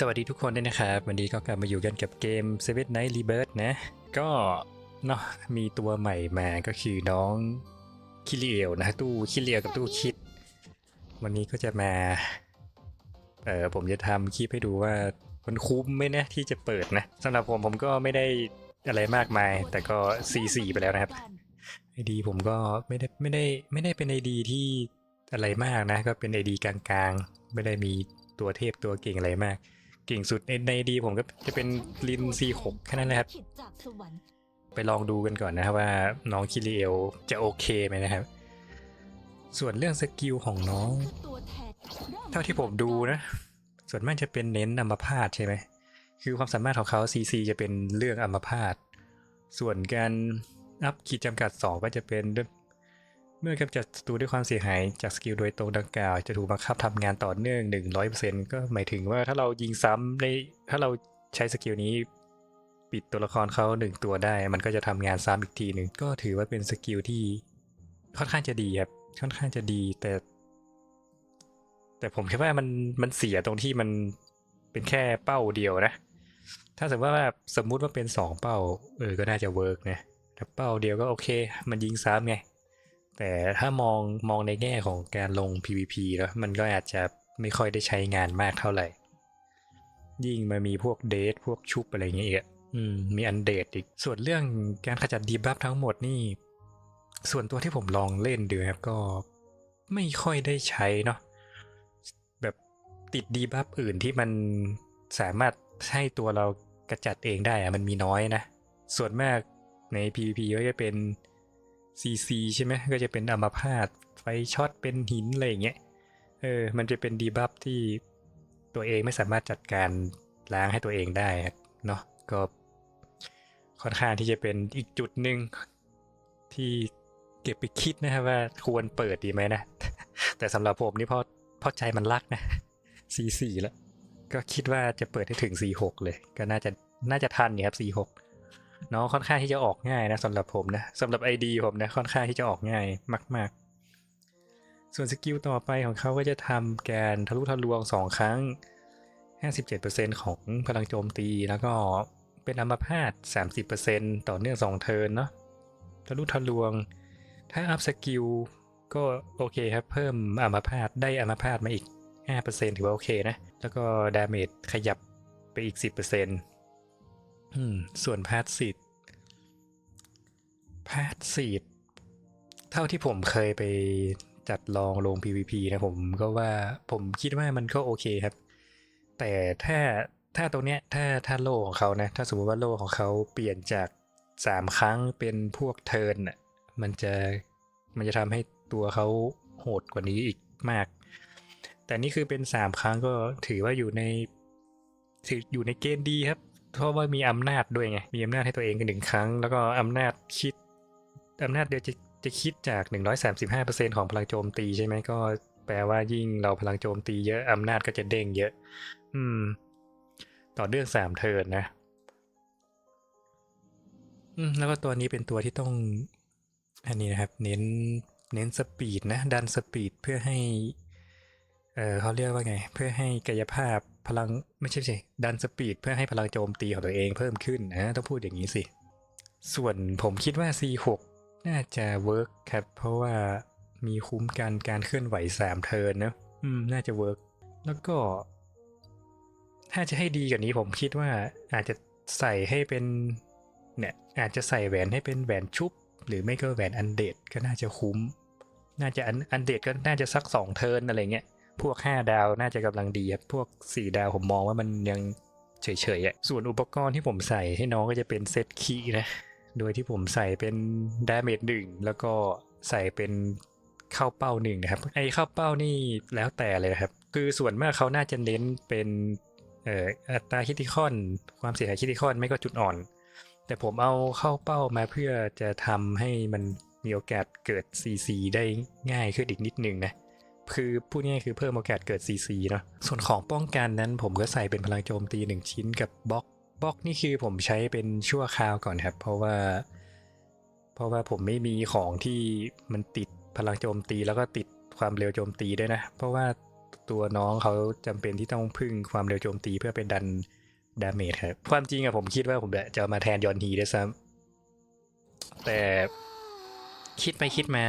สวัสดีทุกคนด้วยนะครับ วันนี้ก็กลับมาอยู่กันกับเกม Seven Night Rebirth นะ ก็เนาะมีตัวใหม่มาก็คือน้องคิริเอลนะตู้คิริเอลกับตู้คิด วันนี้ก็จะมา เออผมจะทำคลิปให้ดูว่ามันคุ้มไหมนะที่จะเปิดนะสำหรับผมผมก็ไม่ได้อะไรมากมาย แต่ก็ C4 ไปแล้วนะครับไอดีผมก็ไม่ได้ไม่ได้ไม่ได้เป็นไอดีที่อะไรมากนะ ก็เป็นไอดีกลางๆ ไม่ได้มีตัวเทพตัวเก่งอะไรมาก เก่งสุดในในดีผมก็จะเป็นลิน C6 แค่นั้นแหละครับจากสวรรค์ไปลองดูกันก่อนนะครับว่าน้องคิริเอลจะโอเคไหมนะครับ ส่วนเรื่องสกิลของน้องตัวแทนเท่าที่ผมดูนะ ส่วนมากจะเป็นเน้นอัมพาตใช่ไหม คือความสามารถของเขา CC จะเป็นเรื่องอัมพาต ส่วนการอัพขีดจำกัด 2 ก็จะเป็นด้วย เมื่อกำจัดศัตรูด้วยความเสียหายจากสกิลโดยตรงดังกล่าว จะถูกบังคับทำงานต่อเนื่อง 100%ก็หมายถึงว่าถ้าเรายิงซ้ำในถ้าเราใช้สกิลนี้ ปิดตัวละครเขาหนึ่งตัวได้ มันก็จะทำงานซ้ำอีกทีหนึ่งก็ถือว่าเป็นสกิลที่ค่อนข้างจะดีครับค่อนข้างจะดีแต่ แต่ผมคิดว่ามันมันเสียตรงที่มันเป็นแค่เป้าเดียวนะ ถ้าสมมติว่าสมมุติว่าเป็นสองเป้า เออก็น่าจะเวิร์กนะแต่เป้าเดียวก็โอเค มันยิงซ้ำไง แต่ถ้ามองมองในแง่ของการลง PVP แล้วมันก็อาจจะไม่ค่อยได้ใช้งานมากเท่าไหร่ ยิ่งมามีพวกเดทพวกชุบอะไรเงี้ยอีกอะอืมมีอันเดทอีก ส่วนเรื่องการขจัดดีบัฟทั้งหมดนี่ ส่วนตัวที่ผมลองเล่นดูครับก็ไม่ค่อยได้ใช้เนาะแบบติดดีบัฟอื่นที่มันสามารถให้ตัวเรากระจัดเองได้อะมันมีน้อยนะ ส่วนมากใน PVP ก็จะเป็น CC ใช่ไหมก็จะเป็นอัมพาตไฟช็อตเป็นหินอะไรอย่างเงี้ยเออมันจะเป็นดีบัฟที่ตัวเองไม่สามารถจัดการล้างให้ตัวเองได้เนาะก็ค่อนข้างที่จะเป็นอีกจุดหนึ่งที่เก็บไปคิดนะครับว่าควรเปิดดีไหมนะ แต่สำหรับผมนี่เพราะเพราะใจมันรักนะ C4 แล้ว ก็คิดว่าจะเปิดให้ถึง C6 เลย ก็น่าจะน่าจะทันนี่ครับ C6 น้องค่อนข้างที่จะออกง่ายนะสำหรับผมนะสำหรับ ID ผมนะค่อนข้างที่จะออกง่ายมาก ๆ ส่วนสกิลต่อไปของเขาก็จะทำการทะลุทะลวง 2 ครั้ง 57%ของพลังโจมตีแล้วก็เป็นอัมพาต30%ต่อเนื่อง2เทิร์นเนาะทะลุทะลวง ถ้าอัพสกิลก็โอเคครับ เพิ่มอัมพาตได้อัมพาตมาอีก 5%ถือว่าโอเคนะ แล้วก็ดาเมจขยับไปอีก 10%อืม ส่วนแพาสซีฟพาสซีฟเท่าที่ผมเคยไปจัดลองลง PVP นะผมก็ว่าผมคิดว่ามันก็โอเคครับ แต่ถ้าถ้าตรงเนี้ยถ้าถ้าโลของเขานะ ถ้าสมมติว่าโลของเขาเปลี่ยนจาก3ครั้งเป็นพวกเทิร์นอะมันจะมันจะทำให้ตัวเขาโหดกว่านี้อีกมาก แต่นี่คือเป็น3ครั้งก็ถือว่าอยู่ในถืออยู่ในเกณฑ์ดีครับ เพราะว่ามีอำนาจด้วยไง มีอำนาจให้ตัวเองกันหนึ่งครั้ง แล้วก็อำนาจคิดอำนาจเดียวจะจะคิดจาก 135%ของพลังโจมตีใช่ไหมก็แปลว่ายิ่งเราพลังโจมตีเยอะอำนาจก็จะเด้งเยอะ อืม ต่อเนื่องสามเทิร์นนะ อืม แล้วก็ตัวนี้เป็นตัวที่ต้อง อันนี้นะครับ เน้นเน้นสปีดนะ ดันสปีดเพื่อให้ เออเขาเรียกว่าไง เพื่อให้กายภาพ พลังไม่ใช่สิดันสปีดเพื่อให้พลังโจมตีของตัวเองเพิ่มขึ้นนะต้องพูดอย่างนี้สิ ส่วนผมคิดว่า C6 น่าจะเวิร์กครับ เพราะว่ามีคุ้มกันการเคลื่อนไหว3เทิร์นนะอืม น่าจะเวิร์กแล้วก็ ถ้าจะให้ดีกว่านี้ผมคิดว่าอาจจะใส่ให้เป็น เนี่ย อาจจะใส่แหวนให้เป็นแหวนชุบ หรือไม่ก็แหวนอันเดดก็น่าจะคุ้ม น่าจะอันอันเดดก็น่าจะสักสองเทิร์นอะไรเงี้ย พวก 5 ดาวน่าจะกำลังดีครับพวก 4 ดาวผมมองว่ามันยังเฉยๆอะส่วนอุปกรณ์ที่ผมใส่ให้น้องก็จะเป็นเซตคีนะ โดยที่ผมใส่เป็นดาเมจหนึ่งแล้วก็ใส่เป็นเข้าเป้าหนึ่งนะครับไอ้เข้าเป้านี่แล้วแต่เลยครับ คือส่วนมากเขาน่าจะเน้นเป็นเอ่ออัตราคิติคอน ความเสียหายคิติคอนไม่ก็จุดอ่อน แต่ผมเอาเข้าเป้ามาเพื่อจะทำให้มันมีโอกาสเกิด CC ได้ง่ายขึ้นอีกนิดนึงนะ คือพูดง่ายคือเพิ่มโอกาสเกิด CC เนาะส่วนของป้องกันนั้นผมก็ใส่เป็นพลังโจมตี 1 ชิ้นกับบล็อกบล็อกนี่คือผมใช้เป็นชั่วคราวก่อนครับ เพราะว่า เพราะว่าผมไม่มีของที่มันติดพลังโจมตีแล้วก็ติดความเร็วโจมตีด้วยนะ เพราะว่าตัวน้องเขาจำเป็นที่ต้องพึ่งความเร็วโจมตีเพื่อไปดันดาเมจครับ ความจริงอะผมคิดว่าผมจะมาแทนยอนฮีด้วยซ้ำแต่คิดไปคิดมา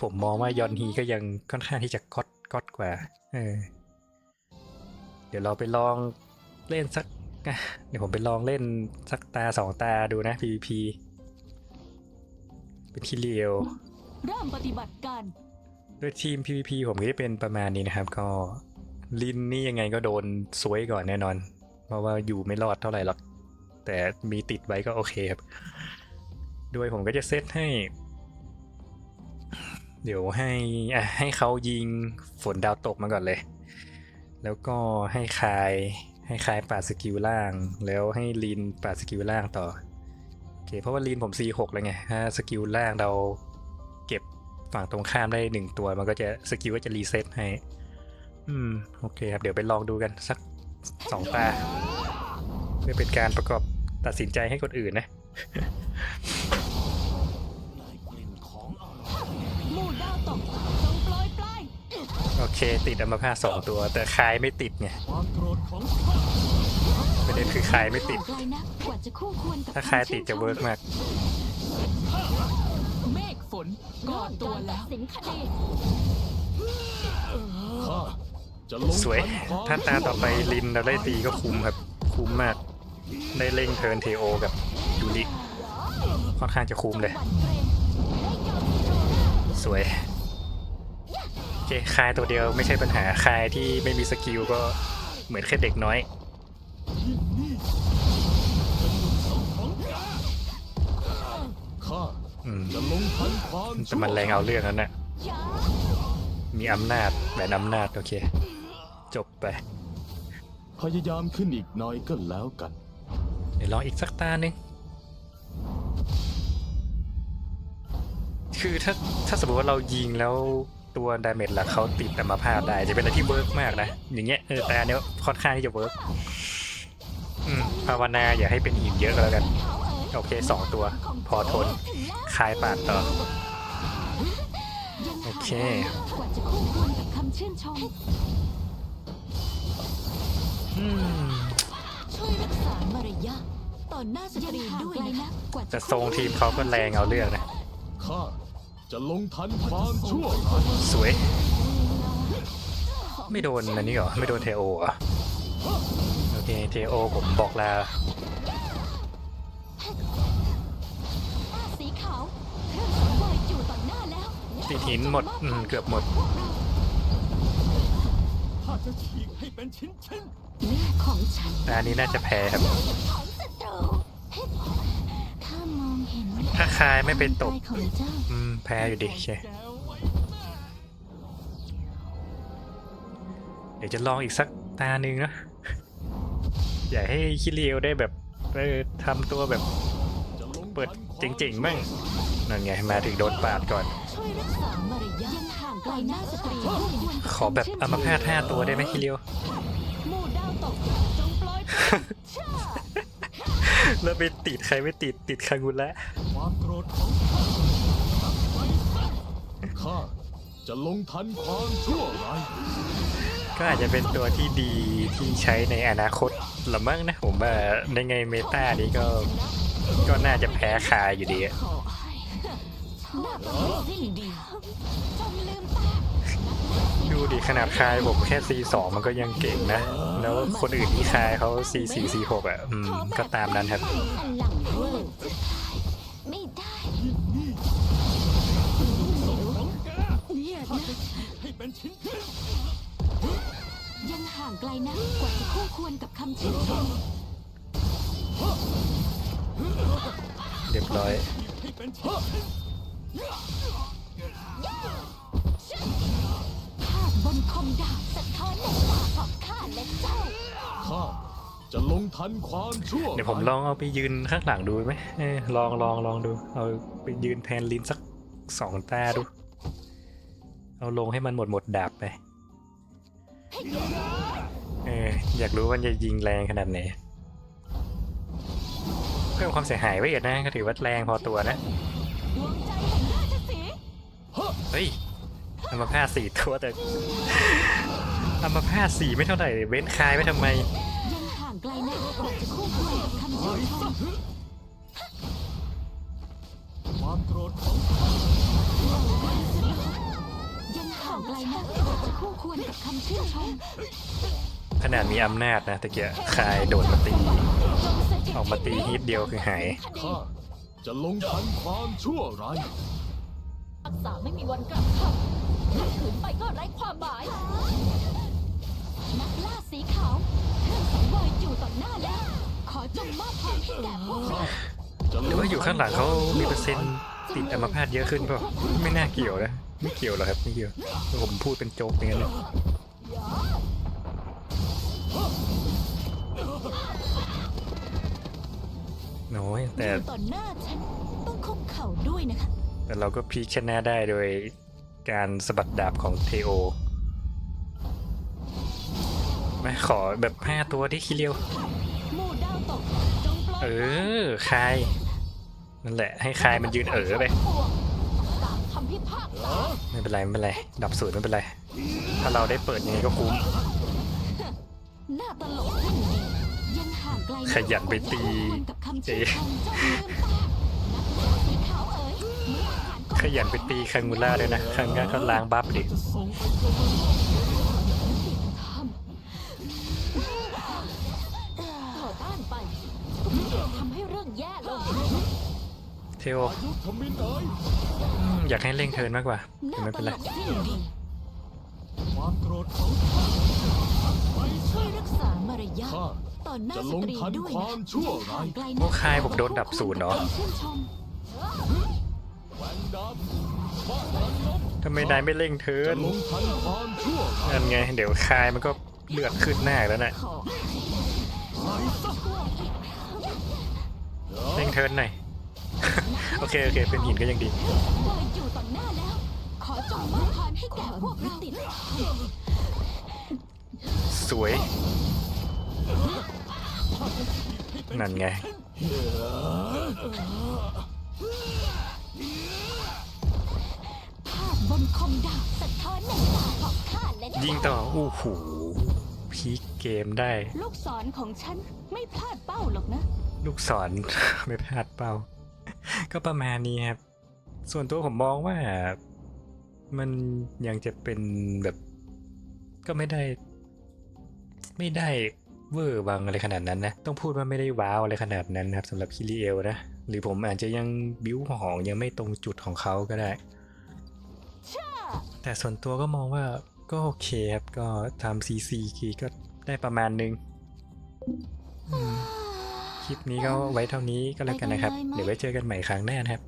ผมมองว่ายอนฮีก็ยังค่อนข้างที่จะก๊อตก๊อตกว่า เออ เดี๋ยวเราไปลองเล่นสักอะเดี๋ยวผมไปลองเล่นสักตาสองตาดูนะ PVP เป็นคิเลียวเริ่มปฏิบัติการด้วยทีม PVP ผมก็จะเป็นประมาณนี้นะครับ ก็ลินนี่ยังไงก็โดนซวยก่อนแน่นอน เพราะว่าอยู่ไม่รอดเท่าไหร่หรอก แต่มีติดไว้ก็โอเคครับ ด้วยผมก็จะเซตให้ เดี๋ยวให้อะให้เขายิงฝนดาวตกมาก่อนเลย แล้วก็ให้คายให้คายปาดสกิลล่าง แล้วให้ลีนปาดสกิลล่างต่อโอเคเพราะว่าลีนผม C6 แล้วไงถ้าสกิลล่างเราเก็บฝั่งตรงข้ามได้หนึ่งตัว มันก็จะสกิลก็จะรีเซ็ตให้ อืมโอเคครับเดี๋ยวไปลองดูกันสักสองตาเพื่อเป็นการประกอบตัดสินใจให้คนอื่นนะ โอเค ติดอัมพาตสองตัว แต่คายไม่ติดไงความโกรธของประเด็นคือคายไม่ติดไกลนักกว่าจะคู่ควรกับถ้าคายติดจะเวิร์กมากเมฆฝนก่อตัวแล้วสินคดีข้าจะลงสวยทันความถ้าตาต่อไปลินเราได้ตีก็คุ้มครับ คุ้มมาก ได้เล่งเทิร์นเทโอกับยูริค่อนข้างจะคุ้มเลยหวั่นเกรงได้ยอมโจรสวยโอเคคายตัวเดียวไม่ใช่ปัญหาคายที่ไม่มีสกิลก็เหมือนแค่เด็กน้อยข้าอืมจะลงทันความแต่มันแรงเอาเรื่องนั้นน่ะอย่ามีอำนาจแหวนอำนาจ โอเค จบไป พยายามขึ้นอีกหน้อยก็แล้วกัน เดี๋ยวลองอีกสักตาหนึ่งคือถ้าถ้าสมมติว่าเรายิงแล้ว ตัวดาเมจหลักเขาติดอัมาพาตได้จะเป็นอะไรที่เวิร์กมากนะ อย่างเงี้ยเออแต่อันเนี้ยค่อนข้างที่จะเวิร์กอืมภาวนาอย่าให้เป็นหินเยอะก็แล้วกันเขาเอ๋ยโอเคสองตัว พอทนคายปาดต่อ โอเคกว่าจะคู่ควรกับคำชื่นชมอืมช่วยรักษามารยาทต่อหน้าสตรีด้วยนะกว่าจะแต่ทรงทีมเขาก็แรงเอาเรื่องนะข้า จะลงทันความชั่วร้ายสวย ไม่โดนอันนี้เหรอ ไม่โดนเทโอเหรอะโอเคเทโอผมบอกลาสีขาวเครื่องสังเวยอยู่ต่อหน้าแล้วติดหินหมดอืมเกือบหมด ข้าจะฉีกให้เป็นชิ้นชิ้นเลือดของฉันอันนี้น่าจะแพ้ครับ ของศัตรูข้ามองเห็น ถ้าคายไม่เป็นตบใจของเจ้าอืมแพ้อยู่ดิใช่เดี๋ยวจะลองอีกสักตาหนึ่งนะอยากให้คิริเอลได้แบบเออทำตัวแบบจะลงเปิดทันความเจ๋งๆมั่งนั่นไงมาถึงโดนปาดก่อนช่วยรักษามารยาทยังห่างไกลหน้าสตรีด้วยขอแบบอัมพาตห้าตัวได้ไหมคิริเอล แล้วไปติดใครไม่ติดติดคากุระความโกรธของข้าข้าจะลงทันความชั่วร้ายก็อาจจะเป็นตัวที่ดีที่ใช้ในอนาคตละมั้งนะผมว่าในไงเมตานี้ก็ก็น่าจะแพ้คายอยู่ดีอะขอให้หน้าประพฤติสิ้นดีจงลืมตาดูดิขนาดคายผมแค่ C2 มันก็ยังเก่งนะ แล้วคนอื่นที่คายเขา C4 C6 อะ อืม ก็ตามนั้นครับอันหลังเวอร์ไม่ได้เนี่ยนะให้เป็นชิ้นชิ้นยังห่างไกลนะกว่าจะคู่ควรกับคำชื่นชมเรียบร้อย นชิ้นชิ้นภาพบนคมดาบสะท้อนในตาของข้าและเจ้า ข้าจะลงทันความชั่วเดี๋ยวผมลองเอาไปยืนข้างหลังดูไหมเออลองลองลองดู เอาไปยืนแทนลินสักสองตาดู เอาลงให้มันหมดหมดดาบไป เอออยากรู้ว่ามันจะยิงแรงขนาดไหนเพิ่มความเสียหายไว้อีกนะก็ถือว่าแรงพอตัวนะ ดวงใจแห่งราชสีห์เฮ้ยเอามพาดสี่ตัวแต่อัมพาตสี่ไม่เท่าไหร่เว้นคายไว้ทำไมยังห่างไกลนะกว่าจะคู่ควรกับคำชื่นชมความโกรธของยังห่างไกลนะกว่าจะคู่ควรกับคำชื่นชมขนาดมีอำนาจนะตะเกียคายโดนมาตี ออกมาตีฮิตเดียวคือหายข้าจะลงทันความชั่วร้ายรักษาไม่มีวันกลับคำ ถ้าขืนไปก็ไร้ความหมาย นักล่าสีขาวเครื่องสังเวยอยู่ต่อหน้าแล้ว ขอจงมอบพรให้แก่พวกเราจะหรือว่าอยู่ข้างหลังเขามีเปอร์เซ็นต์ติดอัมพาตเยอะขึ้นเปล่าไม่น่าเกี่ยวนะไม่เกี่ยวหรอกครับไม่เกี่ยวผมพูดเป็นโจ๊กอย่างนั้นเลยน้อยแต่อยู่ต่อหน้าฉันต้องคุกเข่าด้วยนะคะ แต่เราก็พลิกชนะได้โดย การสะบัดดาบของเทโอ ไม่ขอแบบห้าตัวที่คิเรียวหมู่ดาวตกจงปล่อยเออคายนั่นแหละ ให้คายมันยืนเออไปตามคำพิพากษาไม่เป็นไร ไม่เป็นไร ดับสูตรไม่เป็นไร ถ้าเราได้เปิดยังไงก็คุ้มหน้าตลกขึ้นดียังห่างไกละขยันไปตีกับคำชื่นชมเจ้ ยันไปตีคังมูล่าด้วยนะคังก้าเขาล้างบัฟดิจะส่งไปจนทำต่อต้านไปก็ไม่ได้ทำให้เรื่องแย่ลงเทโออายุทมินเอ๋ยอืมอยากให้เร่งเทิร์นมากกว่าหน้าแต่ไม่ตเป็นลไรกสิ้นดีความโกรธของข้าไปช่วยรักษามารยาทข้าต่อหน้าจะสลงตรีทันด้วยควานะมชั่วร้ายห่างไกลพวกคายผมโดนดับศูนย์เหรอชื่นชม แหวนดำบ้านรังลบทำไมนายไม่เร่งเทิร์จะนลงทันความชั่วร้ายนั่นไง เดี๋ยวคายมันก็เลือดขึ้นหน้าแล้วนะขอไหลซะเร่งเทิร์นหน่อย โอเคโอเค เป็นหินก็ยังดีลอยอยู่ต่อหน้าแล้ว ขอจงมอบพรให้แก่พวกเราติดสวย นั่นไง ภาพบนคมดาบสะท้อนในตาของข้าและยิงต่ออู้หูพีคเกมได้ ลูกศรของฉันไม่พลาดเป้าหรอกนะ ลูกศร ไม่พลาดเป้า ก็ประมาณนี้ครับ ส่วนตัวผมมองว่า มันยังจะเป็นแบบ ก็ไม่ได้ ไม่ได้เวอร์วังอะไรขนาดนั้นนะ ต้องพูดว่าไม่ได้ว้าวอะไรขนาดนั้นนะครับสำหรับคิริเอลนะ หรือผมอาจจะยังบิ้วของยังไม่ตรงจุดของเขาก็ได้ แต่ส่วนตัวก็มองว่าก็โอเคครับก็ทำซีซีคีก็ได้ประมาณนึงอืมคลิปนี้ก็ไว้เท่านี้ก็แล้วกันนะครับ เดี๋ยวไว้เจอกันใหม่ครั้งหน้านะครับ